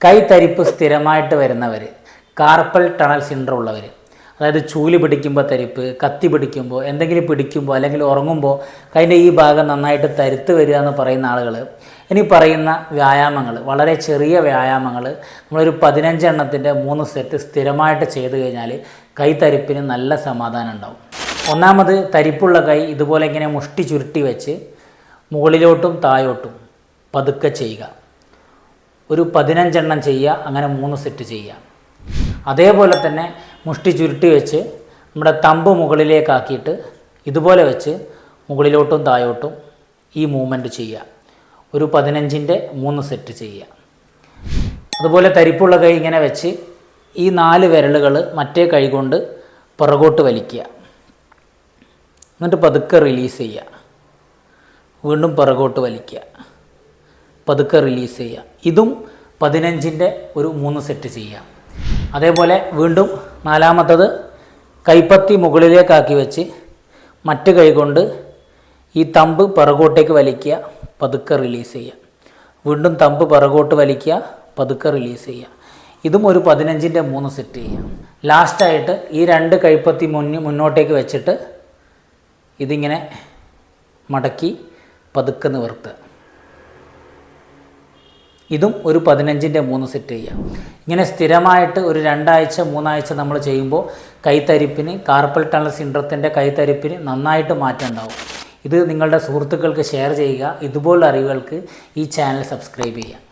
കൈത്തരിപ്പ് സ്ഥിരമായിട്ട് വരുന്നവർ carpal tunnel syndrome ഉള്ളവർ അതായത് ചൂൽ പിടിക്കുമ്പോൾ തരിപ്പ് കത്തി പിടിക്കുമ്പോൾ എന്തെങ്കിലും പിടിക്കുമ്പോൾ അല്ലെങ്കിൽ ഉറങ്ങുമ്പോൾ കൈന്റെ ഈ ഭാഗം നന്നായിട്ട് തരുത്ത് വരിക എന്ന് പറയുന്ന ആളുകൾ ഇനി പറയുന്ന വ്യായാമങ്ങൾ വളരെ ചെറിയ വ്യായാമങ്ങൾ നമ്മളൊരു പതിനഞ്ചെണ്ണത്തിന്റെ മൂന്ന് സെറ്റ് സ്ഥിരമായിട്ട് ചെയ്തു കഴിഞ്ഞാൽ കൈത്തരിപ്പിന് നല്ല സമാധാനം ഉണ്ടാവും. ഒന്നാമത് തരിപ്പുള്ള കൈ ഇതുപോലെ ഇങ്ങനെ മുഷ്ടി ചുരുട്ടി വെച്ച് മുകളിലോട്ടും താഴോട്ടും പതുക്കെ ചെയ്യുക. ഒരു പതിനഞ്ചെണ്ണം ചെയ്യുക അങ്ങനെ മൂന്ന് സെറ്റ് ചെയ്യുക. അതേപോലെ തന്നെ മുഷ്ടി ചുരുട്ടി വെച്ച് നമ്മുടെ തമ്പ് മുകളിലേക്കാക്കിയിട്ട് ഇതുപോലെ വെച്ച് മുകളിലോട്ടും താഴോട്ടും ഈ മൂവ്മെന്റ് ചെയ്യുക. ഒരു പതിനഞ്ചിന്റെ മൂന്ന് സെറ്റ് ചെയ്യുക. അതുപോലെ തരിപ്പുള്ള കൈ ഇങ്ങനെ വെച്ച് ഈ നാല് വിരലുകൾ മറ്റേ കൈ കൊണ്ട് പുറകോട്ട് വലിക്കുക. എന്നിട്ട് പതുക്കെ റിലീസ് ചെയ്യുക. വീണ്ടും പുറകോട്ട് വലിക്കുക. പതുക്കെ റിലീസ് ചെയ്യുക. ഇതും പതിനഞ്ചിന്റെ ഒരു മൂന്ന് സെറ്റ് ചെയ്യുക. അതേപോലെ വീണ്ടും നാലാമത്തത് കൈപ്പത്തി മുകളിലേക്കാക്കി വെച്ച് മറ്റ് കൈ കൊണ്ട് ഈ തമ്പ് പിറകോട്ടേക്ക് വലിക്കുക പതുക്കെ റിലീസ് ചെയ്യുക. വീണ്ടും തമ്പ് പിറകോട്ട് വലിക്കുക പതുക്കെ റിലീസ് ചെയ്യുക. ഇതും ഒരു പതിനഞ്ചിന്റെ മൂന്ന് സെറ്റ് ചെയ്യുക. ലാസ്റ്റായിട്ട് ഈ രണ്ട് കൈപ്പത്തി മുന്നി മുന്നോട്ടേക്ക് വെച്ചിട്ട് ഇതിങ്ങനെ മടക്കി പതുക്കെ നിവർത്തുക. ഇതും ഒരു പതിനഞ്ചിന്റെ മൂന്ന് സെറ്റ് ചെയ്യാം ഇങ്ങനെ സ്ഥിരമായിട്ട് ഒരു രണ്ടാഴ്ച മൂന്നാഴ്ച നമ്മൾ ചെയ്യുമ്പോൾ കൈത്തരിപ്പിന് കാർപ്പൽ ടണൽ സിൻഡ്രത്തിന്റെ കൈത്തരിപ്പിന് നന്നായിട്ട് മാറ്റം ഉണ്ടാവും. ഇത് നിങ്ങളുടെ സുഹൃത്തുക്കൾക്ക് ഷെയർ ചെയ്യുക. ഇതുപോലുള്ള അറിവുകൾക്ക് ഈ ചാനൽ സബ്സ്ക്രൈബ് ചെയ്യുക.